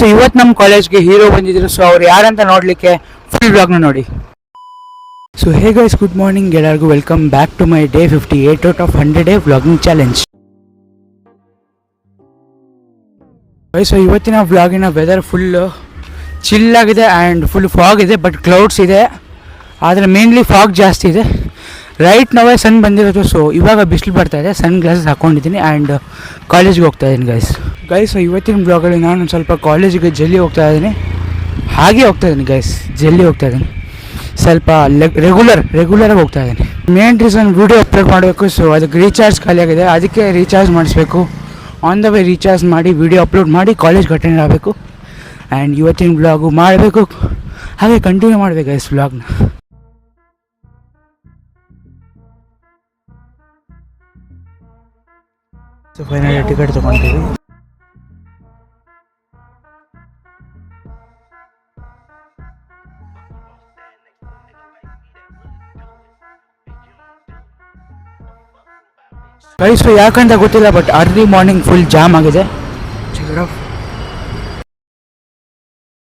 So ಇವತ್ತು ನಮ್ಮ ಕಾಲೇಜ್ಗೆ ಹೀರೋ ಬಂದಿದ್ರು. ಸೊ ಅವ್ರು ಯಾರಂತ ನೋಡಲಿಕ್ಕೆ ಫುಲ್ ಬ್ಲಾಗ್ನ ನೋಡಿ. So hey guys good morning ಎಲ್ಲರಿಗೂ welcome back to my day fifty eight out of hundred day vlogging challenge so ಇವತ್ತಿನ ವ್ಲಾಗಿನ ವೆದರ್ ಫುಲ್ ಚಿಲ್ಲಾಗಿದೆ ಆ್ಯಂಡ್ ಫುಲ್ ಫಾಗ್ ಇದೆ ಬಟ್ ಕ್ಲೌಡ್ಸ್ ಇದೆ. ಆದರೆ ಮೇನ್ಲಿ ಫಾಗ್ ಜಾಸ್ತಿ ಇದೆ. ರೈಟ್ ನಾವೇ ಸನ್ ಬಂದಿರೋದು ಸೊ ಇವಾಗ ಬಿಸಿಲು ಬರ್ತಾ ಇದೆ. ಸನ್ ಗ್ಲಾಸಸ್ ಹಾಕ್ಕೊಂಡಿದ್ದೀನಿ ಆ್ಯಂಡ್ ಕಾಲೇಜ್ಗೆ ಹೋಗ್ತಾ ಇದ್ದೀನಿ ಗೈಸ್ ಗೈಸ್ ಇವತ್ತಿನ ಬ್ಲಾಗಲ್ಲಿ ನಾನು ಸ್ವಲ್ಪ ಕಾಲೇಜಿಗೆ ಜಲ್ಲಿ ಹೋಗ್ತಾ ಇದ್ದೀನಿ. ಹಾಗೆ ಹೋಗ್ತಾ ಇದ್ದೀನಿ ಗೈಸ್ ಜಲ್ಲಿ ಹೋಗ್ತಾ ಇದ್ದೀನಿ. ಸ್ವಲ್ಪ ರೆಗ್ಯುಲರ್ ರೆಗ್ಯುಲರಾಗಿ ಹೋಗ್ತಾ ಇದ್ದೀನಿ. ಮೇನ್ ರೀಸನ್ ವೀಡಿಯೋ ಅಪ್ಲೋಡ್ ಮಾಡಬೇಕು ಸೊ ಅದಕ್ಕೆ ರೀಚಾರ್ಜ್ ಖಾಲಿಯಾಗಿದೆ ಅದಕ್ಕೆ ರೀಚಾರ್ಜ್ ಮಾಡಿಸ್ಬೇಕು. ಆನ್ ದ ವೇ ರೀಚಾರ್ಜ್ ಮಾಡಿ ವೀಡಿಯೋ ಅಪ್ಲೋಡ್ ಮಾಡಿ ಕಾಲೇಜ್ ಅಟೆಂಡ್ ಆಗಬೇಕು. ಆ್ಯಂಡ್ ಇವತ್ತಿನ ಬ್ಲಾಗು ಮಾಡಬೇಕು. ಹಾಗೆ ಕಂಟಿನ್ಯೂ ಮಾಡಬೇಕು ಗೈಸ್ ಬ್ಲಾಗ್ನ ಸೊ ಫೈನಲಿ ಟಿಕೆಟ್ ತೊಗೊತೀವಿ ಗೈಸು ಯಾಕಂತ ಗೊತ್ತಿಲ್ಲ but early morning full jam ಆಗಿದೆ.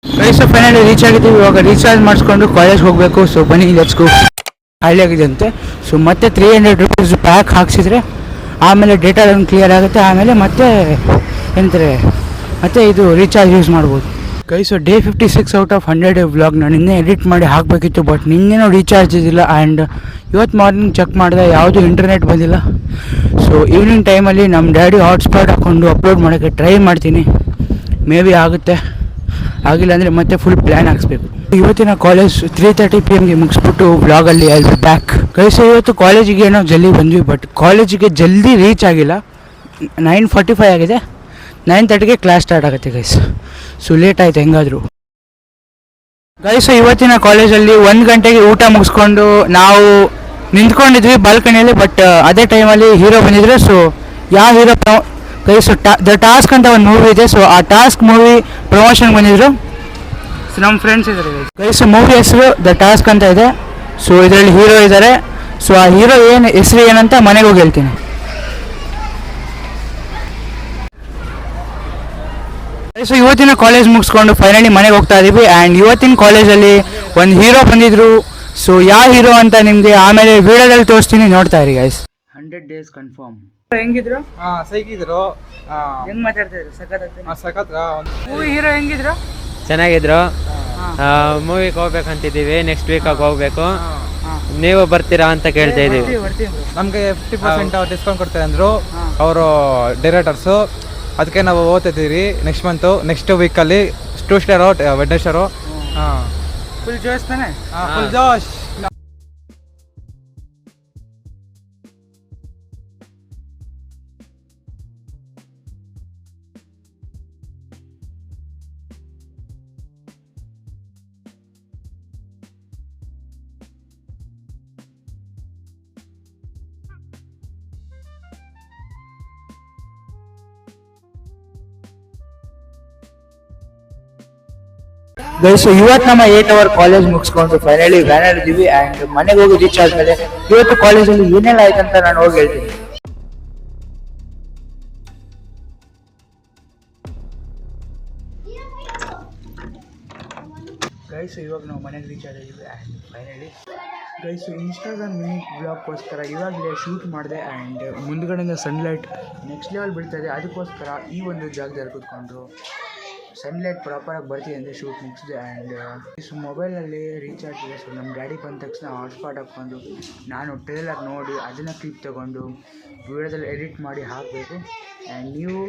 ಪ್ರೈಸು ಫೈನಲಿ ರೀಚ್ ಆಗಿದ್ದೀವಿ, ಇವಾಗ ರೀಚಾರ್ಜ್ ಮಾಡಿಸ್ಕೊಂಡು ಕಾಲೇಜ್ಗೆ ಹೋಗಬೇಕು ಸೊ ಬನ್ನಿ ಲೆಟ್ಸ್ ಗೋ ಖಾಲಿ ಆಗಿದೆ ಅಂತೆ. ಸೊ ಮತ್ತೆ ತ್ರೀ ಹಂಡ್ರೆಡ್ ರುಪೀಸ್ ಪ್ಯಾಕ್ ಹಾಕ್ಸಿದ್ರೆ, ಆಮೇಲೆ ಡೇಟಾ ಕ್ಲಿಯರ್ ಆಗುತ್ತೆ, ಆಮೇಲೆ ಮತ್ತೆ ಎಂತಾರೆ, ಮತ್ತೆ ಇದು ರೀಚಾರ್ಜ್ ಯೂಸ್ ಮಾಡ್ಬೋದು. Guys day fifty six out of hundred ವ್ಲಾಗ್ನ ನಿನ್ನೆ ಎಡಿಟ್ ಮಾಡಿ ಹಾಕಬೇಕಿತ್ತು ಬಟ್ ನಿನ್ನೆನೂ ರೀಚಾರ್ಜ್ ಇದಿಲ್ಲ ಆ್ಯಂಡ್ ಇವತ್ತು ಮಾರ್ನಿಂಗ್ ಚೆಕ್ ಮಾಡಿದೆ, ಯಾವುದೂ ಇಂಟರ್ನೆಟ್ ಬಂದಿಲ್ಲ. ಸೊ ಈವ್ನಿಂಗ್ ಟೈಮಲ್ಲಿ ನಮ್ಮ ಡ್ಯಾಡಿ ಹಾಟ್ಸ್ಪಾಟ್ ಹಾಕ್ಕೊಂಡು ಅಪ್ಲೋಡ್ ಮಾಡೋಕ್ಕೆ ಟ್ರೈ ಮಾಡ್ತೀನಿ. ಮೇ ಬಿ ಆಗುತ್ತೆ. ಆಗಿಲ್ಲ ಅಂದರೆ ಮತ್ತೆ ಫುಲ್ ಪ್ಲ್ಯಾನ್ ಹಾಕ್ಸ್ಬೇಕು. ಇವತ್ತಿನ ಕಾಲೇಜ್ ತ್ರೀ ತರ್ಟಿ ಪಿ ಎಮ್ಗೆ ಮುಗಿಸ್ಬಿಟ್ಟು ಬ್ಲಾಗಲ್ಲಿ ಅಲ್ಲಿ ಬ್ಯಾಕ್ ಗೈಸ್, ಇವತ್ತು ಕಾಲೇಜಿಗೆ ಏನೋ ಜಲ್ದಿ ಬಂದ್ವಿ ಬಟ್ ಕಾಲೇಜಿಗೆ ಜಲ್ದಿ ರೀಚ್ ಆಗಿಲ್ಲ. ನೈನ್ ಫಾರ್ಟಿ ಫೈವ್ ಆಗಿದೆ ನೈನ್ ತರ್ಟಿಗೆ ಕ್ಲಾಸ್ ಸ್ಟಾರ್ಟ್ ಆಗುತ್ತೆ ಗೈಸ್. ಸೊ ಲೇಟ್ ಆಯ್ತು, ಹೇಗಾದರೂ. ಗೈಸ್, ಇವತ್ತಿನ ಕಾಲೇಜಲ್ಲಿ ಒಂದು ಗಂಟೆಗೆ ಊಟ ಮುಗಿಸ್ಕೊಂಡು ನಾವು ನಿಂತ್ಕೊಂಡಿದ್ವಿ ಬಾಲ್ಕನಿಯಲ್ಲಿ ಬಟ್ ಅದೇ ಟೈಮಲ್ಲಿ ಹೀರೋ ಬಂದಿದ್ರು ಸೊ ಯಾವ ಹೀರೋ ಗೈಸ್ ದ ಟಾಸ್ಕ್ ಅಂತ ಒಂದು ಮೂವಿ ಇದೆ ಸೊ ಆ ಟಾಸ್ಕ್ ಮೂವಿ ಪ್ರಮೋಷನ್ ಬಂದಿದ್ರು. ಸೊ ನಮ್ಮ ಫ್ರೆಂಡ್ಸ್ ಇದ್ದಾರೆ ಗೈಸ್ ಮೂವಿ ಹೆಸರು ದ ಟಾಸ್ಕ್ ಅಂತ ಇದೆ. ಸೊ ಇದರಲ್ಲಿ ಹೀರೋ ಇದ್ದಾರೆ ಸೊ ಆ ಹೀರೋ ಏನು ಹೆಸರು ಏನಂತ ಮನೆಗೆ ಹೋಗಿ ಹೇಳ್ತೀನಿ. ಸೊ ಇವತ್ತಿನ ಕಾಲೇಜ್ ಮುಗಿಸ್ಕೊಂಡು ಫೈನಲಿ ಮನೆಗೆ ಹೋಗ್ತಾ ಇದೀವಿ ಆ್ಯಂಡ್ ಇವತ್ತಿನ ಕಾಲೇಜಲ್ಲಿ ಒಂದು ಹೀರೋ ಬಂದಿದ್ರು. ಸೊ ಯಾವ ಹೀರೋ ಅಂತ ನಿಮಗೆ ಆಮೇಲೆ ವಿಡಿಯೋದಲ್ಲಿ ತೋರಿಸ್ತೀನಿ ನೋಡ್ತಾ ಇರಿ ಗೈಸ್ ಹಂಡ್ರೆಡ್ ಡೇಸ್ ಕನ್ಫರ್ಮ್ ಹೆಂಗಿದ್ರು? ಹಾ ಸೈಕಿದ್ರು. ಹೆಂಗ್ ಮಾತಾಡ್ತಾ ಇದ್ರು? ಸಖತ್ ಮೂವಿ ಹೀರೋ ಹೆಂಗಿದ್ರು? ಚೆನ್ನಾಗಿದ್ರು. ಮೂವಿಗೆ ಹೋಗ್ಬೇಕಂತಿದ್ದೀವಿ. ನೆಕ್ಸ್ಟ್ ವೀಕಾಗಿ ಹೋಗ್ಬೇಕು. ನೀವು ಬರ್ತೀರಾ ಅಂತ ಕೇಳ್ತಾ ಇದೀವಿ ನಮಗೆ ಫಿಫ್ಟಿ ಪರ್ಸೆಂಟ್ ಡಿಸ್ಕೌಂಟ್ ಕೊಡ್ತಾರೆ ಅಂದ್ರು. ಅವರು ಡೈರೆಕ್ಟರ್ಸು ಅದಕ್ಕೆ ನಾವು ಓದ್ತಿದ್ದೀವಿ. ನೆಕ್ಸ್ಟ್ ಮಂತು ನೆಕ್ಸ್ಟ್ ವೀಕಲ್ಲಿ ಟ್ಯೂಸ್ಡೇರೋ ವೆಡ್ನೆಸ್ಡೇರೋ ಹಾಂ. ಫುಲ್ ಜೋಶ್ ತಾನೆ ಫುಲ್ ಜೋಶ್ ಗೈಸ್ ಇವತ್ತು ನಮ್ಮ ಏಟ್ ಅವರ್ ಕಾಲೇಜ್ ಮುಗಿಸ್ಕೊಂಡು ಫೈನಲಿ ವ್ಯಾನ್ ಇದ್ದೀವಿ ಆ್ಯಂಡ್ ಮನೆಗೆ ಹೋಗಿ ರೀಚ್ ಆದಮೇಲೆ ಇವತ್ತು ಕಾಲೇಜಲ್ಲಿ ಏನೆಲ್ಲ ಅಂತ ನಾನು ಹೋಗಿ ಹೇಳ್ತೀನಿ. ಗೈಸ್ ಇವಾಗ ನಾವು ಮನೆಗೆ ರೀಚ್ ಆಗಿದ್ದೀವಿ and finally guys Instagram mini ಬ್ಲಾಗ್ಗೋಸ್ಕರ ಇವಾಗಲೇ ಶೂಟ್ ಮಾಡಿದೆ ಆ್ಯಂಡ್ ಮುಂದ್ಗಡೆಯಿಂದ ಸನ್ಲೈಟ್ ನೆಕ್ಸ್ಟ್ ಲೆವೆಲ್ ಬೀಳ್ತಾ ಇದೆ. ಅದಕ್ಕೋಸ್ಕರ ಈ ಒಂದು ಜಾಗದಲ್ಲಿ ಕೂತ್ಕೊಂಡು ಸನ್ಲೈಟ್ ಪ್ರಾಪರಾಗಿ ಬರ್ತಿದೆ ಅಂದರೆ ಶೂಟ್ ಮುಗಿಸಿದೆ. ಆ್ಯಂಡ್ ಸೊ ಮೊಬೈಲಲ್ಲಿ ರೀಚಾರ್ಜ್ ಇದೆ. ಸೊ ನಮ್ಮ ಡ್ಯಾಡಿ ಬಂದ ತಕ್ಷಣ ಹಾಟ್ಸ್ಪಾಟ್ ಹಾಕ್ಕೊಂಡು ನಾನು ಟ್ರೇಲರ್ ನೋಡಿ, ಅದನ್ನು ಕ್ಲಿಪ್ ತೊಗೊಂಡು ವಿಡಿಯೋದಲ್ಲಿ ಎಡಿಟ್ ಮಾಡಿ ಹಾಕಬೇಕು. ಆ್ಯಂಡ್ ನೀವು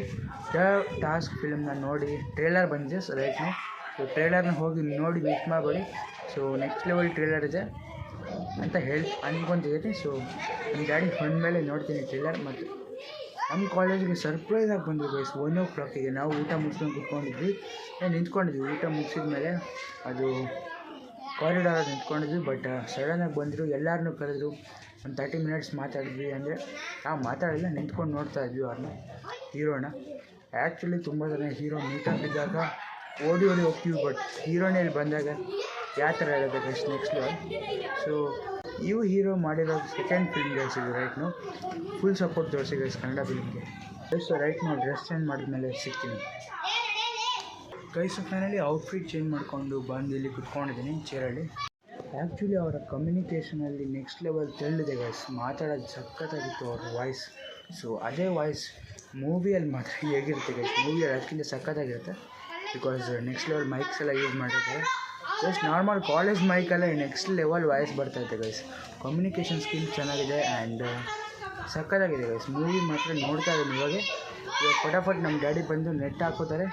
ದ ಟಾಸ್ಕ್ ಫಿಲ್ಮ್ನ ನೋಡಿ ಟ್ರೇಲರ್ ಬಂದಿದೆ ಸೊ ರೈಟ್ ನಾವು ಸೊ ಟ್ರೇಲರ್ನ ಹೋಗಿ ನೋಡಿ ವೇಟ್ ಮಾಡಬೇಡಿ. ಸೊ ನೆಕ್ಸ್ಟ್ ಲೆವೆಲ್ ಟ್ರೇಲರ್ ಇದೆ ಅಂತ ಹೇಳಿ ಅನ್ಕೊಂತಿದ್ದೀನಿ ಸೊ ಡ್ಯಾಡಿ ಬಂದ ಮೇಲೆ ನೋಡ್ತೀನಿ ಟ್ರೇಲರ್ ಮತ್ತು ನಮ್ಮ ಕಾಲೇಜಿಗೆ ಸರ್ಪ್ರೈಸ್ ಆಗಿ ಬಂದ್ವಿ ಗೈಸ್ ಒನ್ ಓ ಕ್ಲಾಕಿಗೆ ನಾವು ಊಟ ಮುಗಿಸ್ಕೊಂಡು ಕುತ್ಕೊಂಡಿದ್ವಿ. ನಿಂತ್ಕೊಂಡಿದ್ವಿ. ಊಟ ಮುಗಿಸಿದ ಮೇಲೆ ಅದು ಕಾರಿಡಾರಲ್ಲಿ ನಿಂತ್ಕೊಂಡಿದ್ವಿ. ಬಟ್ ಸಡನ್ನಾಗಿ ಬಂದರು. ಎಲ್ಲರನ್ನೂ ಕರೆದ್ರು. ಒಂದು ತರ್ಟಿ ಮಿನಿಟ್ಸ್ ಮಾತಾಡಿದ್ವಿ ಅಂದರೆ ನಾವು ಮಾತಾಡಿಲ್ಲ, ನಿಂತ್ಕೊಂಡು ನೋಡ್ತಾ ಇದ್ವಿ ಅವ್ರನ್ನ ಹೀರೋನ ಆ್ಯಕ್ಚುಲಿ ತುಂಬ ಜನ ಹೀರೋ ಮೀಟ್ ಆಗಿದ್ದಾಗ ಓಡಿ ಓಡಿ ಹೋಗ್ತೀವಿ ಬಟ್ ಹೀರೋನೇ ಇಲ್ಲಿ ಬಂದಾಗ ಯಾವ ಥರ ಇರೋದು ನೆಕ್ಸ್ಟ್ ಲೆವೆಲ್ ಸೊ ಇವು ಹೀರೋ ಮಾಡಿರೋ ಸೆಕೆಂಡ್ ಫಿಲ್ಮ್ ಗೈಸ್ ಇದು ರೈಟ್ ನೋ ಫುಲ್ ಸಪೋರ್ಟ್ ತೋರಿಸಿ guys Kannada ಫಿಲ್ಮ್ಗೆ so right now dress change ಮಾಡಿದ್ಮೇಲೆ ಸಿಗ್ತೀನಿ. ಗೈಸ್ ಫೈನಲಿ ಔಟ್ಫಿಟ್ ಚೇಂಜ್ ಮಾಡಿಕೊಂಡು ಬಂದು ಇಲ್ಲಿ ಕುತ್ಕೊಂಡಿದ್ದೀನಿ ಚೇರಲ್ಲಿ ಆ್ಯಕ್ಚುಲಿ ಅವರ ಕಮ್ಯುನಿಕೇಷನಲ್ಲಿ ನೆಕ್ಸ್ಟ್ ಲೆವೆಲ್ ತಿಳಿದಿದೆ ಗೈಸ್ ಮಾತಾಡೋದು ಸಖತ್ತಾಗಿತ್ತು ಅವ್ರ ವಾಯ್ಸ್ ಸೊ ಅದೇ ವಾಯ್ಸ್ ಮೂವಿಯಲ್ಲಿ ಮಾತ್ರ ಹೇಗಿರುತ್ತೆ ಗೈಸ್ ಮೂವಿಯಲ್ಲಿ ಅದಕ್ಕಿಂತ ಸಖತ್ತಾಗಿರುತ್ತೆ. ಬಿಕಾಸ್ ನೆಕ್ಸ್ಟ್ ಲೆವೆಲ್ ಮೈಕ್ಸ್ ಎಲ್ಲ ಯೂಸ್ ಮಾಡಿರ್ತಾರೆ ಜಸ್ಟ್ ನಾರ್ಮಲ್ ಕಾಲೇಜ್ ಮೈಕಲ್ಲೇ ನೆಕ್ಸ್ಟ್ ಲೆವೆಲ್ ವಾಯ್ಸ್ ಬರ್ತೈತೆ ಗೈಸ್ ಕಮ್ಯುನಿಕೇಷನ್ ಸ್ಕಿಲ್ ಚೆನ್ನಾಗಿದೆ ಆ್ಯಂಡ್ ಸಕ್ಕತ್ತಾಗಿದೆ ಗೈಸ್ ಮೂವಿ ಮಾತ್ರ ನೋಡ್ತಾ ಇದ್ದೀನಿ ಇವಾಗ. ಇವಾಗ ಫಟಾಫಟ್ ನಮ್ಮ ಡ್ಯಾಡಿ ಬಂದು ನೆಟ್ ಹಾಕೋತಾರೆ.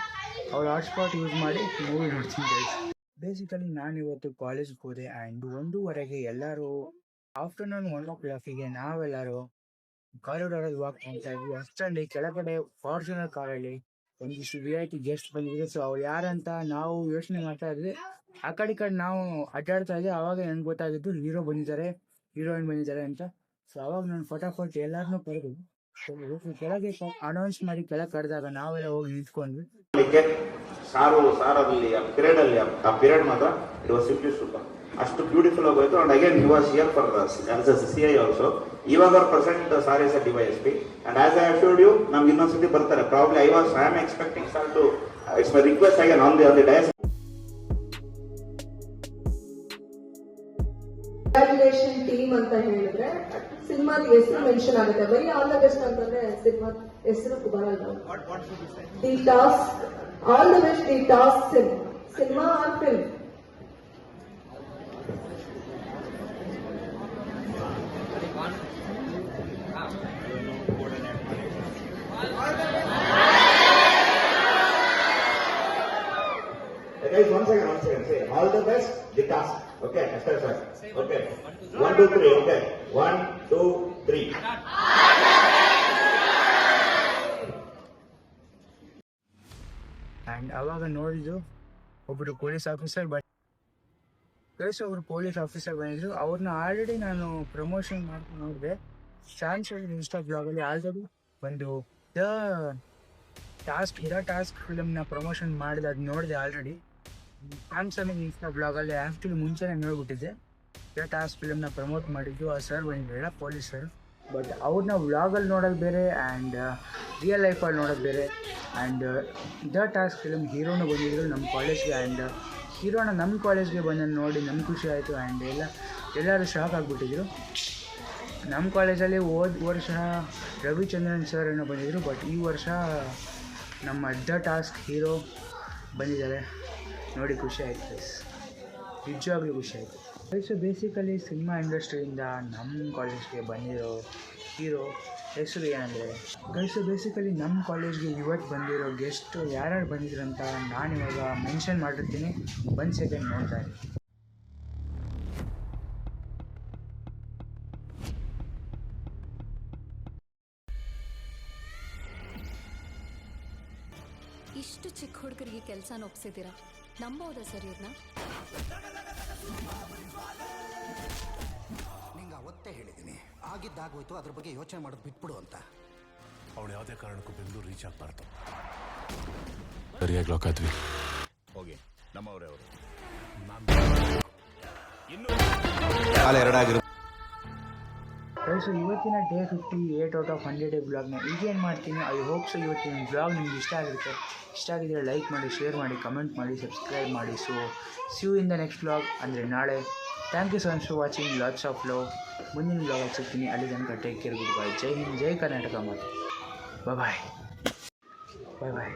ಅವ್ರು ಹಾಟ್ಸ್ಪಾಟ್ ಯೂಸ್ ಮಾಡಿ ಮೂವಿ ನೋಡ್ತೀನಿ ಗೈಸ್ ಬೇಸಿಕಲಿ ನಾನು ಇವತ್ತು ಕಾಲೇಜ್ಗೆ ಹೋದೆ ಆ್ಯಂಡ್ ಒಂದೂವರೆಗೆ ಎಲ್ಲರೂ ಆಫ್ಟರ್ನೂನ್ ಒನ್ ಓ ಕ್ಲಾಕಿಗೆ ನಾವೆಲ್ಲರೂ ಕಾರಿಡಾರಲ್ಲಿ ವಾಕ್ ಮಾಡ್ತಾ ಇದ್ವಿ. ಅಷ್ಟರಲ್ಲಿ ಕೆಳಗಡೆ ಫಾರ್ಚುನರ್ ಕಾರಲ್ಲಿ ಒಂದಿಷ್ಟು ರಿಯಾಯಿತಿ ಗೆಸ್ಟ್ ಬಂದಿದೆ. ಸೊ ಅವ್ರು ಯಾರಂತ ನಾವು ಯೋಚನೆ ಮಾಡ್ತಾ ಇದ್ವಿ. ಆ ಕಡೆ ಕಡೆ ನಾವು ಅಡ್ಡಾಡ್ತಾ ಇದ್ವಿ. ಅವಾಗ ನನ್ಗೆ ಗೊತ್ತಾಗಿದ್ದು ಹೀರೋ ಬಂದಿದ್ದಾರೆ ಹೀರೋಯಿನ್ ಬಂದಿದ್ದಾರೆ ಅಂತ. ಸೊ ಅವಾಗ ನಾನು ಫಟಾಫಟ್ ಎಲ್ಲರನ್ನೂ ಕರೆದು ಕೆಳಗೆ ಅನೌನ್ಸ್ ಮಾಡಿ ಕೆಳಗೆ ಕರೆದಾಗ ನಾವೆಲ್ಲ ಹೋಗಿ ನಿಂತ್ಕೊಂಡ್ವಿ. ಸಾರು ಸಾರಲ್ಲಿ ಆ ಪಿರಿಯಡ್ ಅಲ್ಲಿ ಆ ಪಿರಿಯಡ್ ಮಾತ್ರ ಇಟ್ ವಾಸ್ ಸಿಂಪ್ಲಿ ಸೂಪರ್ ಅಷ್ಟು ಬ್ಯೂಟಿಫುಲ್ ಆಗಿ ಹೋಯ್ತು. And again you was here for see I also ಇವಾಗ ಅವ್ರ present sir S D Y S P and as I assured you ನಮ್ಗೆ ಇನ್ನೊಂದ್ಸತಿ ಬರ್ತಾರೆ. Probably I was I am expecting sir to it's my request again on the on the dais congratulation team ಅಂತ ಹೇಳಿದ್ರೆ ಸಿನಿಮಾದ ಹೆಸರು mention ಆಗುತ್ತೆ. ಬರೀ all the best ಅಂತಂದ್ರೆ ಸಿನಿಮಾ ಹೆಸರು ಬರಲ್ಲ the task all the best the task cinema on film Guys, one second, one second. Say all the best, the task. Okay, ಅಷ್ಟೇ ಸರ್. Okay. One, two, three. Okay. One, two, three. And ಅವಾಗ ನೋಡಿದ್ದು ಒಬ್ಬರು police officer but plus ಒಬ್ಬರು police officer ಬಂದಿದ್ರು ಅವ್ರನ್ನ already ನಾನು promotion ಮಾಡ್ಕೊಂಡು ನೋಡಿದೆ ಚಾನ್ಸ್ ಇನ್ಸ್ಟಾ ಬ್ಲಾಗಲ್ಲಿ ಆಲ್ರೆಡಿ ಒಂದು ದ ಟಾಸ್ಕ್ ಇರೋ ಟಾಸ್ಕ್ ಫಿಲಮ್ನ ಪ್ರಮೋಷನ್ ಮಾಡಿದೆ ಅದು ನೋಡಿದೆ ಆಲ್ರೆಡಿ ಸ್ಯಾಮ್ಸಂಗ್ ಇನ್ಸ್ಟಾ ಬ್ಲಾಗಲ್ಲಿ ಆ್ಯಕ್ಚುಲಿ ಮುಂಚೆನೇ ನೋಡ್ಬಿಟ್ಟಿದ್ದೆ ಟಾಸ್ಕ್ ಫಿಲಮ್ನ ಪ್ರಮೋಟ್ ಮಾಡಿದ್ದು, ಆ ಸರ್ ಬಂದಿರಲಿಲ್ಲ ಪೊಲೀಸ್ ಸರ್ ಬಟ್ ಅವ್ರನ್ನ ವ್ಲಾಗಲ್ಲಿ ನೋಡೋದು ಬೇರೆ ಆ್ಯಂಡ್ ರಿಯಲ್ ಲೈಫಲ್ಲಿ ನೋಡೋದು ಬೇರೆ. ಆ್ಯಂಡ್ ದ ಟಾಸ್ಕ್ ಫಿಲಮ್ ಹೀರೋನ ಬಂದಿದ್ರು ನಮ್ಮ ಕಾಲೇಜ್ಗೆ ಆ್ಯಂಡ್ ಹೀರೋನ ನಮ್ಮ ಕಾಲೇಜ್ಗೆ ಬಂದನ್ನು ನೋಡಿ ನಮ್ಗೆ ಖುಷಿ ಆಯಿತು ಆ್ಯಂಡ್ ಎಲ್ಲ, ಎಲ್ಲರೂ ಶಾಕ್ ಆಗಿಬಿಟ್ಟಿದ್ರು. ನಮ್ಮ ಕಾಲೇಜಲ್ಲಿ ಹೋದ ವರ್ಷ ರವಿಚಂದ್ರನ್ ಸರ್ ಏನೋ ಬಂದಿದ್ದರು ಬಟ್ ಈ ವರ್ಷ ನಮ್ಮ ದ ಟಾಸ್ಕ್ ಹೀರೋ ಬಂದಿದ್ದಾರೆ. ನೋಡಿ ಖುಷಿ ಆಯ್ತು ಗೈಸ್ ನಿಜವಾಗ್ಲೂ ಖುಷಿ ಆಯಿತು. ಗೈಸು ಬೇಸಿಕಲಿ ಸಿನಿಮಾ ಇಂಡಸ್ಟ್ರಿಯಿಂದ ನಮ್ಮ ಕಾಲೇಜ್ಗೆ ಬಂದಿರೋ ಹೀರೋ ಹೆಸರು ಏನಂದರೆ ಗೈಸು ಬೇಸಿಕಲಿ ನಮ್ಮ ಕಾಲೇಜ್ಗೆ ಇವತ್ತು ಬಂದಿರೋ ಗೆಸ್ಟು ಯಾರ್ಯಾರು ಬಂದಿದ್ರು ಅಂತ ನಾನು ಇವಾಗ ಮೆನ್ಷನ್ ಮಾಡಿರ್ತೀನಿ. ಒಂದು ಸೆಕೆಂಡ್ ನೋಡ್ತಾ ಇದ್ದೀನಿ ಇಷ್ಟು ಚಿಕ್ಕ ಹುಡುಗರಿಗೆ ಕೆಲಸ ಒಪ್ಸಿದ್ದೀರಾ? ನಂಬೋದಾ ಸರ್ ಇವ್ರನ್ನ ನಿಂಗೆ ಅವತ್ತೇ ಹೇಳಿದ್ದೀನಿ. ಆಗಿದ್ದಾಗೋಯ್ತು ಅದ್ರ ಬಗ್ಗೆ ಯೋಚನೆ ಮಾಡೋದು ಬಿಟ್ಬಿಡು ಅಂತ. ಅವಳು ಯಾವುದೇ ಕಾರಣಕ್ಕೂ ಬೆಂಗಳೂರು ರೀಚ್ ಆಗಬಾರ್ದು. ಸರಿಯಾಗಿ ಲಾಕ್ ಆದ್ವಿ. ಹೋಗಿ ನಮ್ಮವರೇ ಅವರು. ಸೊ ಇವತ್ತಿನ day fifty eight out of hundred day ಬ್ಲಾಗ್ನ ಈಗೇನು ಮಾಡ್ತೀನಿ? ಐ ಹೋಪ್ ಸೊ ಇವತ್ತಿನ ಬ್ಲಾಗ್ ನಿಮ್ಗೆ ಇಷ್ಟ ಆಗಿರುತ್ತೆ. ಇಷ್ಟ ಆಗಿದ್ರೆ ಲೈಕ್ ಮಾಡಿ ಶೇರ್ ಮಾಡಿ ಕಮೆಂಟ್ ಮಾಡಿ ಸಬ್ಸ್ಕ್ರೈಬ್ ಮಾಡಿ. So see in the next vlog ಅಂದರೆ ನಾಳೆ. Thank you so much for watching lots of love ಮುಂದಿನ ಬ್ಲಾಗ್ ಸಿಗ್ತೀನಿ. ಅಲ್ಲಿ ತನಕ take care good bye Jai Hind Jai Karnataka ಮಾತು. ಬಾಯ್ ಬಾಯ್ ಬಾಯ್ ಬಾಯ್